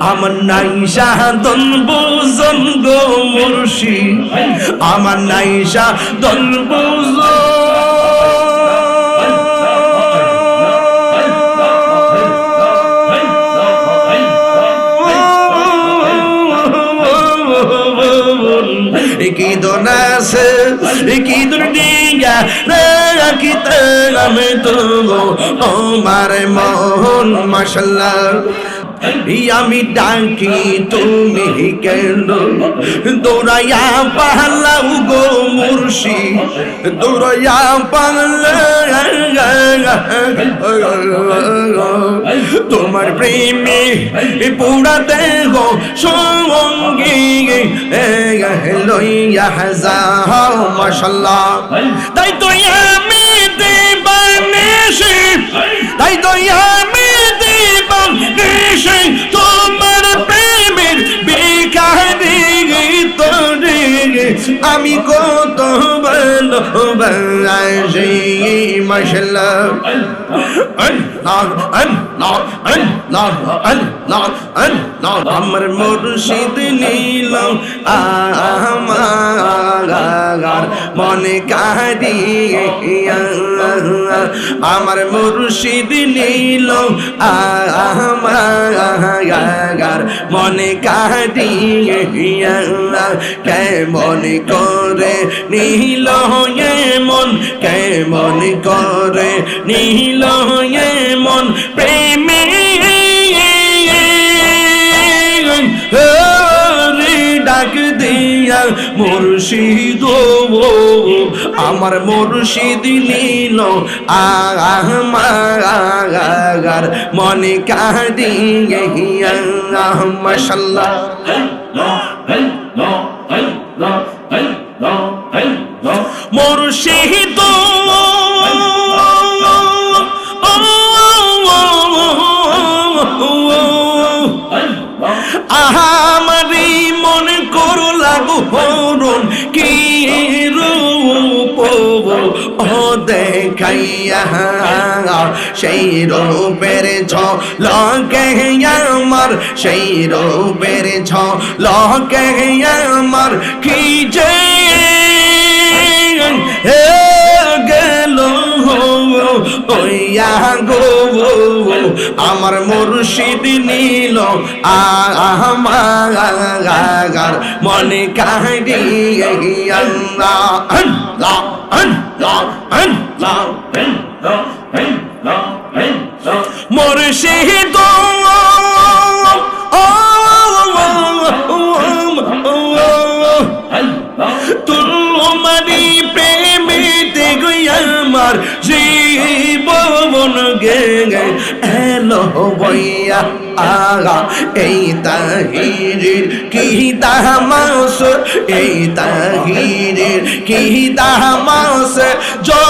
আমার নাই সাধন বুজন গো মুর্শিদ। আমার নাই সাধন কি দোনাছে কি দুর্দিয়া রাখিতে আমি তো আমার মন মাসাল্লাহ আমি ডাকি, তুমি কেন? দৌড়াইয়া পালাও গো মুর্শি, দৌড়াইয়া পালা, তোমার প্রেমে পুরা দেহ সঙ্গী, লইয়া যাও, মাশাল্লাহ। তাই তো আমি দেবানেশে, তাই তো আমি দেবানেশে তোমার প্রেমের বেকারি আমি কত আমার মুর্শিদ নীল আমার মনে কারিয়া আমার মুর্শিদ নীল আমার মনে কারিয়া কেমন করে নীল মন কেমন করে নীল মন প্রেমে ডাক দিয়া মুর্শিদ আমার মুর্শিদ নীল আমার মনে কাঁদিয়া মশাল্লাহ মুর্শিদ মনে করো লাগু হরণ ও দেখাইয়া সেই রূপের ছ আমার, সেই রূপের ছ আমার কি যে আমার মুর্শিদ নীল আমার মনে কাহিয়া মুর্শিদ তোমারি আমার জীবন গে এলো বইয়া আগা। এই তাহিরের কি তাহমাস এই তাহিরের কি তাহমাস যদি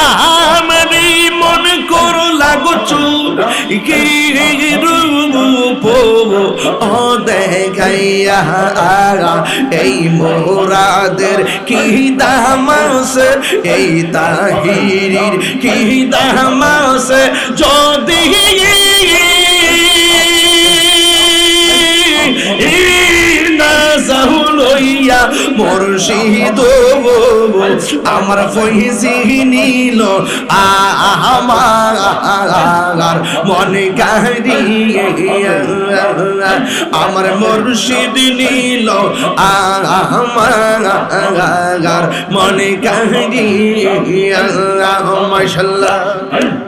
আমারি মন করো লাগো ও দেখাইয়া এই মোরাদের কি দামাস এই তাহিরির কি দামাস যদি লইয়া মুর্শিদ আমার ফইজি নীল আমার মনে কাহিয়া, আমার মুর্শিদ নীল আমার মনে কাহিয়া মাশাল্লাহ।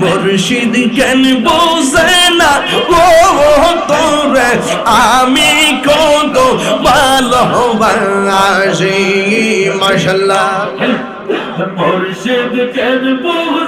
মুর্শিদ কেন বোঝে না ও তোরে আমি কত ভালোবাসি মশলা মুর্শিদ কেন বোঝে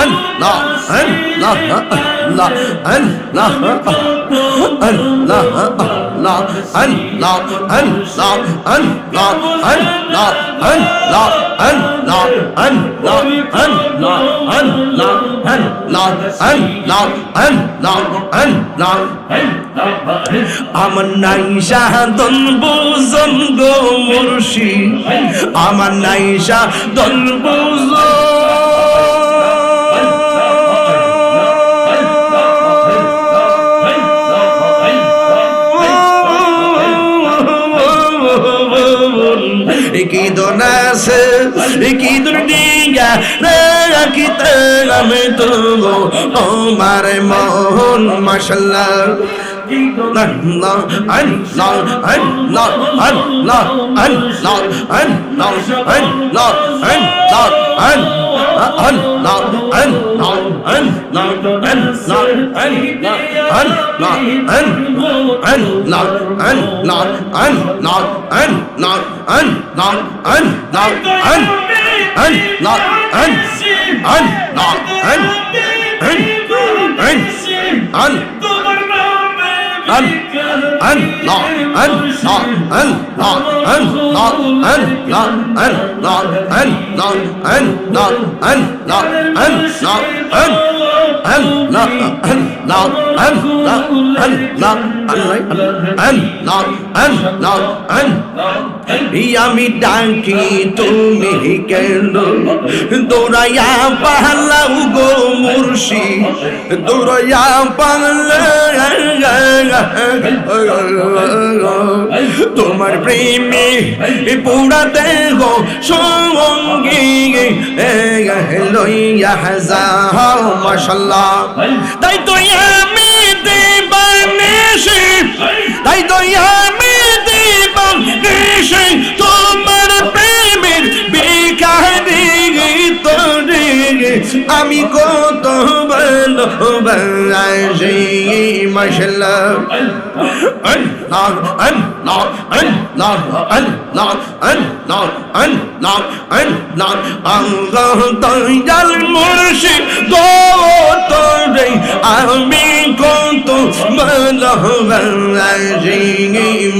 আল্লাহ আল্লাহ আল্লাহ আল্লাহ আল্লাহ আল্লাহ আল্লাহ আল্লাহ আল্লাহ আল্লাহ আল্লাহ আল্লাহ আল্লাহ আল্লাহ আল্লাহ আমার নাই সাধন বুঝন গো মুর্শি আমার নাই সাধন কি আমি তবু আমার মোহন মশলা and not and আন না আন আন আন আন আমি ডাকি তুমি কেন দৌড়াইয়া পাহালাও গো মুর্শি দৌড়াইয়া পাহালা তোমার প্রেমে পুরা দেহ সঙ্গী লইয়া হাজা মশাল্লাহ। তাই তো আমি দেবানেশে তাই তো আমি দেবানেশে তোমার আমি কত ভালোবাসি মশলা দয়াল মুর্শি দত আমি কত ভালোবাসি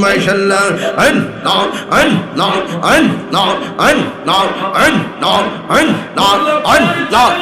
মশলা أن نعم أن نعم أن نعم أن نعم أن نعم أن نعم أن نعم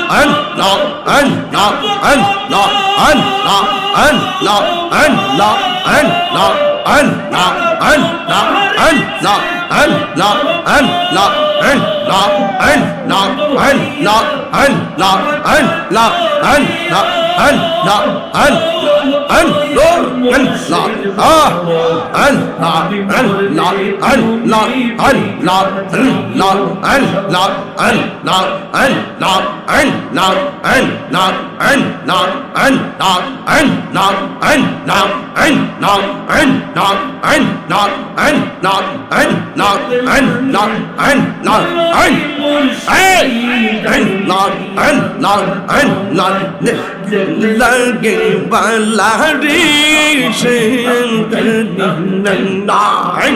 Ah! an la an la an la an la an and an and an and an and an and an and an and an and an and an and an and an and an and an and an la an la an la an লাগে বালারি সে লাগে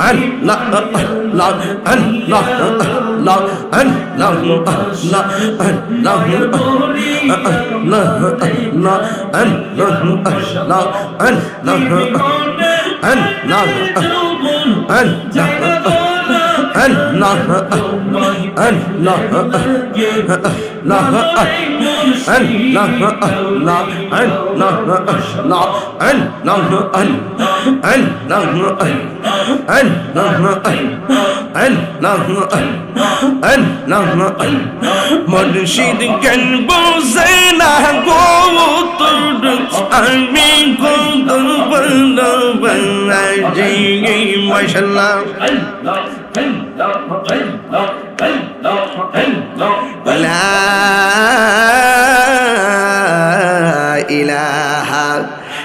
الله الله الله الله and na la and an na and na an and na an an na na an an na and an an na na an an na na an মুর্শিদ কেন বোঝে না গো তোর আমি গো তোর বন্ধ বন্ধা জিগে মাশাআল্লাহ আল্লাহ আল্লাহ